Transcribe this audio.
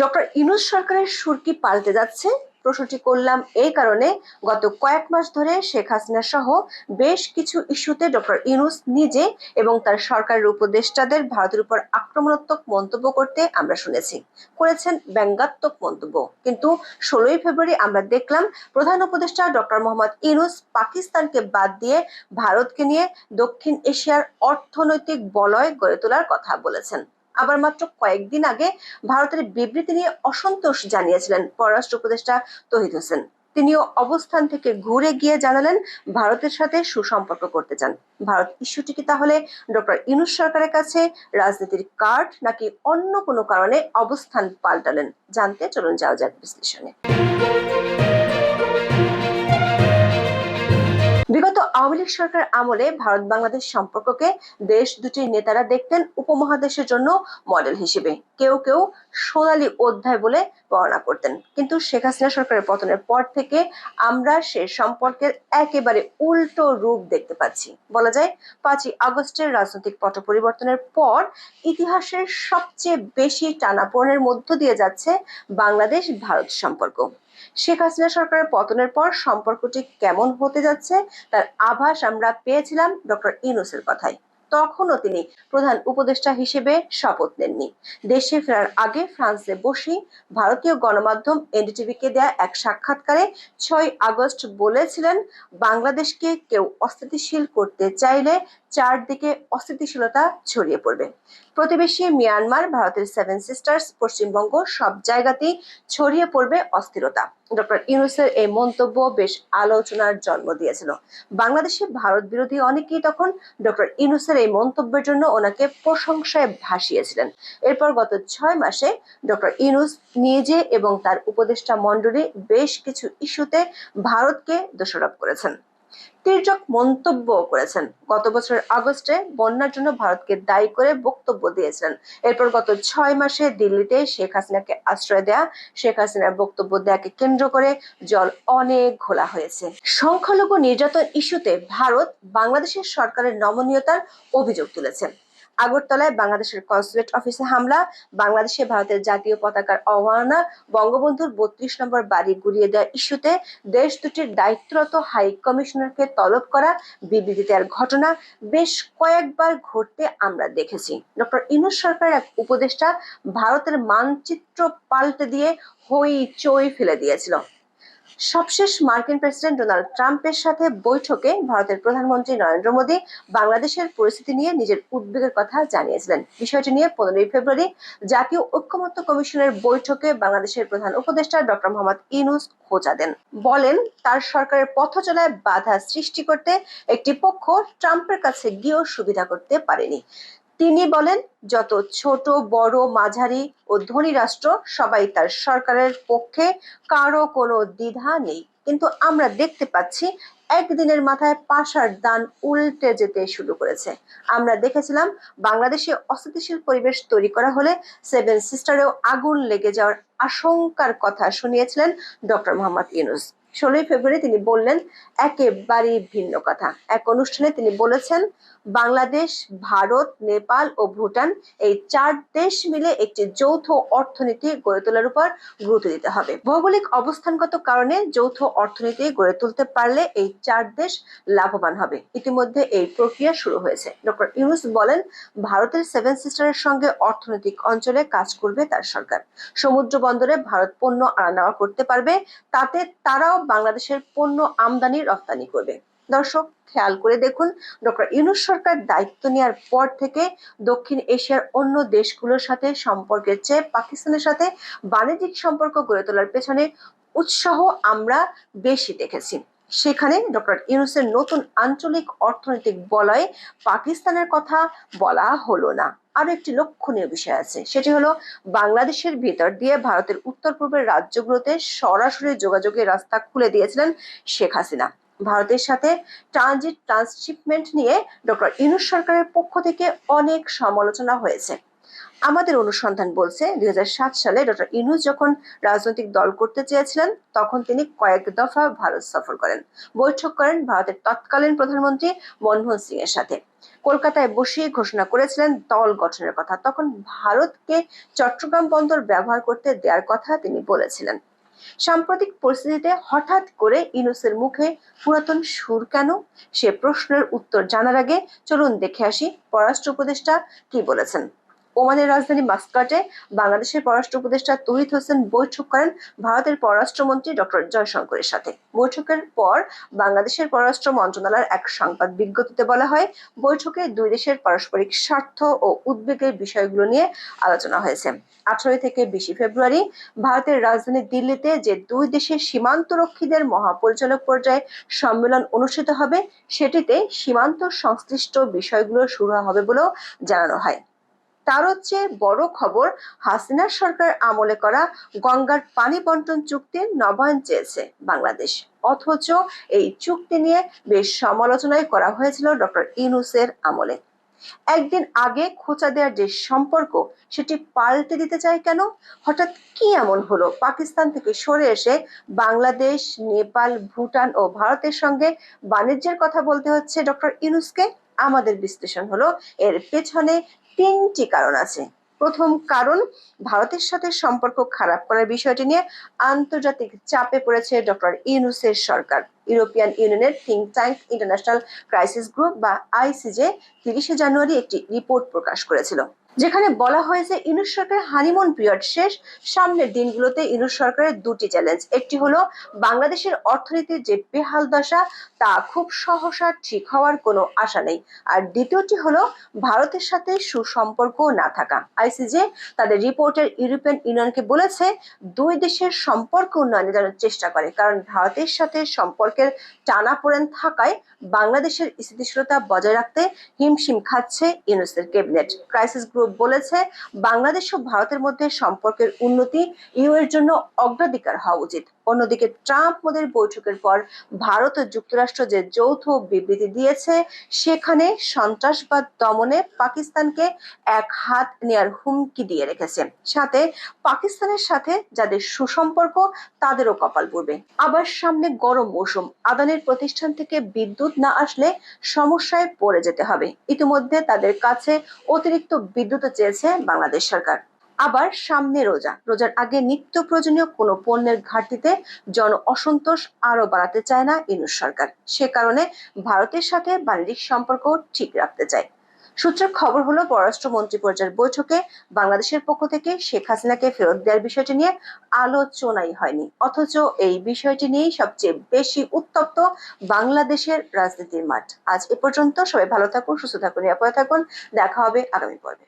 Doctor Yunus সরকারের সুর কি পাল্টে যাচ্ছে। প্রশ্নটি করলাম এই কারণে গত কয়েক মাস ধরে শেখ হাসিনা সহ বেশ কিছু ইস্যুতে ডক্টর ইনুস নিজে এবং তার সরকারের উপদেষ্টাদের ভারতের উপর আক্রমণাত্মক মন্তব্য করতে আমরা শুনেছি। করেছেন ব্যঙ্গাত্মক মন্তব্য। কিন্তু ষোলোই ফেব্রুয়ারি আমরা দেখলাম প্রধান উপদেষ্টা ডক্টর মোহাম্মদ ইনুস পাকিস্তানকে বাদ দিয়ে ভারতকে নিয়ে দক্ষিণ এশিয়ার অর্থনৈতিক বলয় গড়ে তোলার কথা বলেছেন। আবার মাত্র কয়েকদিন আগে ভারতের বিবৃতি নিয়ে অসন্তোষ জানিয়েছিলেন পররাষ্ট্র উপদেষ্টা তহিদ হোসেন। তিনিও অবস্থান থেকে ঘুরে গিয়ে জানালেন ভারতের সাথে সুসম্পর্ক করতে চান। ভারত ইস্যুটি কি তাহলে ডক্টর ইনুস সরকারের কাছে, রাজনীতির কার্ড নাকি অন্য কোনো কারণে অবস্থান পাল্টালেন? জানতে চলুন যাওয়া যাক বিশ্লেষণে। বিগত আওয়ামী লীগ সরকার আমলে ভারত বাংলাদেশ সম্পর্ককে দেশ দুটির নেতারা দেখতেন উপমহাদেশের জন্য মডেল হিসেবে। কেউ কেউ সোনালী অধ্যায় বলে বর্ণনা করতেন। কিন্তু শেখ হাসিনা সরকারের পতনের পর থেকে আমরা সে সম্পর্কের একেবারে উল্টো রূপ দেখতে পাচ্ছি। বলা যায়, পাঁচই আগস্টের রাজনৈতিক পট পরিবর্তনের পর ইতিহাসের সবচেয়ে বেশি টানাপোড়েনের মধ্য দিয়ে যাচ্ছে বাংলাদেশ ভারত সম্পর্ক। শেখ হাসিনা সরকারের পতনের পর সম্পর্কটি কেমন হতে যাচ্ছে তার আভাস আমরা পেয়েছিলাম ডক্টর ইনুসের কথায়। তখনও তিনি প্রধান উপদেষ্টা হিসেবে শপথ নেননি। দেশে ফেরার আগে ফ্রান্সে বসে ভারতীয় গণমাধ্যম এনডিটিভিকে দেয়া এক সাক্ষাৎকারে ছয় আগস্ট বলেছিলেন, বাংলাদেশকে কেউ অস্থিতিশীল করতে চাইলে চারদিকে অস্থিতিশীলতা ছড়িয়ে পড়বে। প্রতিবেশী মিয়ানমার, ভারতের সেভেন সিস্টার্স পশ্চিমবঙ্গ সব জায়গাতেই ছড়িয়ে পড়বে অস্থিরতা। ডক্টর ইউনুসের এই মন্তব্য বেশ আলোচনার জন্ম দিয়েছিল। বাংলাদেশে ভারত বিরোধী অনেকেই তখন ডক্টর ইউনুসের এই মন্তব্যের জন্য ওনাকে প্রশংসায় ভাসিয়েছিলেন। এরপর গত ছয় মাসে ডক্টর ইউনুস নিজে এবং তার উপদেষ্টা মণ্ডলী বেশ কিছু ইস্যুতে ভারতকে দোষারোপ করেছেন। তির্যক মন্তব্য করেছেন। গত বছরের আগস্টে বন্যার জন্য ভারতকে দায়ী করে বক্তব্য দিয়েছিলেন। এরপর গত ছয় মাসে দিল্লিতে শেখ হাসিনাকে আশ্রয় দেয়া, শেখ হাসিনার বক্তব্য দেয়াকে কেন্দ্র করে জল অনেক ঘোলা হয়েছে। সংখ্যালঘু নির্যাতন ইস্যুতে ভারত বাংলাদেশের সরকারের নমনীয়তার অভিযোগ তুলেছে। আগরতলায় বাংলাদেশের কনসুলেট অফিসে হামলা, বাংলাদেশে ভারতের জাতীয় পতাকার অবমাননা, বঙ্গবন্ধুর বত্রিশ নম্বর বাড়ি গুড়িয়ে দেওয়া ইস্যুতে দেশ দুটির দায়িত্বরত হাই কমিশনারকে তলব করা বিবৃতি দেওয়ার ঘটনা বেশ কয়েকবার ঘটতে আমরা দেখেছি। ডক্টর ইনুস সরকার এক উপদেষ্টা ভারতের মানচিত্র পাল্টে দিয়ে হই চই ফেলে দিয়েছিল। সবশেষ মার্কিন প্রেসিডেন্ট ডোনাল্ড ট্রাম্পের সাথে বৈঠকে ভারতের প্রধানমন্ত্রী নরেন্দ্র মোদী বাংলাদেশের পরিস্থিতি নিয়ে নিজের উদ্বেগের কথা জানিয়েছিলেন। বিষয়টি নিয়ে পনেরোই ফেব্রুয়ারি জাতীয় ঐক্যমত্য কমিশনের বৈঠকে বাংলাদেশের প্রধান উপদেষ্টা ডক্টর মোহাম্মদ ইনুস খোঁজা দেন। বলেন, তার সরকারের পথ চলায় বাধা সৃষ্টি করতে একটি পক্ষ ট্রাম্পের কাছে গিয়েও সুবিধা করতে পারেনি। তিনি বলেন, যত ছোট, বড়, মাঝারি ও ধনী রাষ্ট্র, সবাই তার সরকারের পক্ষে কারও কোনো দ্বিধা নেই। কিন্তু আমরা দেখতে পাচ্ছি, একদিনের মাথায় পাশার দান উল্টে যেতে শুরু করেছে। আমরা দেখেছিলাম, বাংলাদেশে অস্থিতিশীল পরিবেশ তৈরি করা হলে সেভেন সিস্টারেও আগুন লেগে যাওয়ার আশঙ্কার কথা শুনিয়েছিলেন ডক্টর মোহাম্মদ ইউনুস। ষোলোই ফেব্রুয়ারি তিনি বললেন, একেবারেই ভিন্ন কথা। এক অনুষ্ঠানে তিনি বলেছেন, বাংলাদেশ, ভারত, নেপাল ও ভুটান এই চার দেশ মিলে একটি যৌথ অর্থনীতি গড়ে তোলার উপর গুরুত্ব দিতে হবে। ভৌগোলিক অবস্থানগত কারণে যৌথ অর্থনীতি গড়ে তুলতে পারলে এই চার দেশ লাভবান হবে। ইতিমধ্যে এই প্রক্রিয়া শুরু হয়েছে। ডক্টর ইউনুস বলেন, ভারতের সেভেন সিস্টারের সঙ্গে অর্থনৈতিক অঞ্চলে কাজ করবে তার সরকার। সমুদ্র বন্দরে ভারত পণ্য আনা নেওয়া করতে পারবে, তাতে তারাও বাংলাদেশের পণ্য আমদানি রপ্তানি করবে। দর্শক, খেয়াল করে দেখুন, ডক্টর ইউনুস সরকার দায়িত্ব নেওয়ার পর থেকে দক্ষিণ এশিয়ার অন্য দেশগুলোর সাথে সম্পর্কের চেয়ে পাকিস্তানের সাথে বাণিজ্যিক সম্পর্ক গড়ে তোলার পেছনে উৎসাহ আমরা বেশি দেখেছি। সেখানে ডক্টর ইউনুসের নতুন আঞ্চলিক অর্থনৈতিক বলয়ে পাকিস্তানের কথা বলা হলো না। আরও একটি লক্ষণীয় বিষয় আছে, সেটি হলো বাংলাদেশের ভিতর দিয়ে ভারতের উত্তর পূর্বের রাজ্যগুলোতে সরাসরি যোগাযোগের রাস্তা খুলে দিয়েছিলেন শেখ হাসিনা। ভারতের সাথে ট্রানজিট ট্রান্সশিপমেন্ট নিয়ে ডক্টর ইনুস সরকারের পক্ষ থেকে অনেক সমালোচনা হয়েছে। আমাদের অনুসন্ধান বলছে দুই হাজার সাত সালে ডক্টর ইনুস যখন রাজনৈতিক দল করতে চেয়েছিলেন, তখন তিনি কয়েক দফা ভারত সফর করেন। বৈঠক করেন ভারতের তৎকালীন প্রধানমন্ত্রী মনমোহন সিং এর সাথে। কলকাতায় বসে ঘোষণা করেছিলেন দল গঠনের কথা। তখন ভারতকে চট্টগ্রাম বন্দর ব্যবহার করতে দেওয়ার কথা তিনি বলেছিলেন। সাম্প্রতিক পরিস্থিতিতে হঠাৎ করে ইনুসের মুখে পুরাতন সুর কেন? সে প্রশ্নের উত্তর জানার আগে চলুন দেখে আসি পররাষ্ট্র উপদেষ্টা কি বলেছেন। ওমানের রাজধানী মাস্কাটে বাংলাদেশের পররাষ্ট্র উপদেষ্টা তহিদ হোসেন বৈঠক করেন ভারতের পররাষ্ট্রমন্ত্রী ডক্টর জয়শঙ্করের সাথে। বৈঠকের পর বাংলাদেশের পররাষ্ট্র মন্ত্রণালয়ের এক সংবাদ বিজ্ঞপ্তিতে বলা হয়, বৈঠকে দুই দেশের পারস্পরিক স্বার্থ ও উদ্বেগের বিষয়গুলো নিয়ে আলোচনা হয়েছে। আঠারোই থেকে বিশে ফেব্রুয়ারি ভারতের রাজধানী দিল্লিতে যে দুই দেশের সীমান্তরক্ষীদের মহাপরিচালক পর্যায়ে সম্মেলন অনুষ্ঠিত হবে, সেটিতে সীমান্ত সংশ্লিষ্ট বিষয়গুলো শুরু হবে বলেও জানানো হয়। তারও চেয়ে বড় খবর হাসিনার সরকার আমলে করা গঙ্গার পানি বন্টন চুক্তির নবায়ন চেয়েছে বাংলাদেশ। অথচ এই চুক্তি নিয়ে বেশ সমালোচনায় করা হয়েছিল ডক্টর ইনুসের আমলে। একদিন আগে খোঁচা দেওয়ার যে সম্পর্ক, সেটি পাল্টে দিতে চায় কেন? হঠাৎ কি এমন হলো? পাকিস্তান থেকে সরে এসে বাংলাদেশ, নেপাল, ভুটান ও ভারতের সঙ্গে বাণিজ্যের কথা বলতে হচ্ছে ডক্টর ইনুসকে আমাদের বিশ্লেষণ হলো এর পেছনে তিনটি কারণ আছে। প্রথম কারণ, ভারতের সাথে সম্পর্ক খারাপ করার বিষয়টি নিয়ে আন্তর্জাতিক চাপে পড়েছে ডক্টর ইউনুসের সরকার। ইউরোপিয়ান ইউনিয়নের think tank international crisis group বা আইসিজে তিরিশে জানুয়ারি একটি রিপোর্ট প্রকাশ করেছিল। যেখানে বলা হয়েছে ইউনুস সরকারের হানিমুন পিরিয়ড শেষ। সামনের দিনগুলোতে ইউনুস সরকারের দুটি চ্যালেঞ্জ একটি হলো বাংলাদেশের অর্থনীতির যে বেহাল দশা, তা খুব সহসা ঠিক হওয়ার কোনো আশা নেই। আর দ্বিতীয়টি হলো ভারতের সাথে সুসম্পর্ক না থাকা। আইসিজে তাদের রিপোর্টের ইউরোপিয়ান ইউনিয়নকে বলেছে, দুই দেশের সম্পর্ক উন্নয়নের যেন চেষ্টা করে। কারণ ভারতের সাথে সম্পর্কের টানাপোড়েন থাকায় বাংলাদেশের স্থিতিশীলতা বজায় রাখতে হিমশিম খাচ্ছে ইউনুসের ক্যাবিনেট। ক্রাইসিস গ্রুপ বলেছে বাংলাদেশ ও ভারতের মধ্যে সম্পর্কের উন্নতি ইউ এর জন্য অগ্রাধিকার হওয়া উচিত। অন্যদিকে ট্রাম্প মোদের বৈঠকের পর ভারত ও যুক্তরাষ্ট্র যে যৌথ বিবৃতি দিয়েছে, সেখানে সন্ত্রাসবাদ দমনে পাকিস্তানকে এক হাত নেয়ার হুমকি দিয়ে রেখেছে। সাথে পাকিস্তানের সাথে যাদের সুসম্পর্ক, তাদেরও কপাল পড়বে। আবার সামনে গরম মৌসুম, আদানের প্রতিষ্ঠান থেকে বিদ্যুৎ না আসলে সমস্যায় পড়ে যেতে হবে। ইতিমধ্যে তাদের কাছে অতিরিক্ত বিদ্যুৎ চেয়েছে বাংলাদেশ সরকার। আবার সামনে রোজা। রোজার আগে নিত্য প্রয়োজনীয় কোনো পণ্যের ঘাটতিতে জন অসন্তোষ আরও বাড়াতে চায় না ইনুস সরকার। সে কারণে ভারতের সাথে বাণিজ্যিক সম্পর্ক ঠিক রাখতে চায়। সূত্রের খবর হলো, পররাষ্ট্র মন্ত্রী পর্যায়ের বৈঠকে বাংলাদেশের পক্ষ থেকে শেখ হাসিনাকে ফেরত দেওয়ার বিষয়টি নিয়ে আলোচনাই হয়নি। অথচ এই বিষয়টি নিয়েই সবচেয়ে বেশি উত্তপ্ত বাংলাদেশের রাজনীতির মাঠ। আজ এ পর্যন্ত সবাই ভালো থাকুন, সুস্থ থাকুন, নিরাপদে থাকুন। দেখা হবে আগামী পর্বে।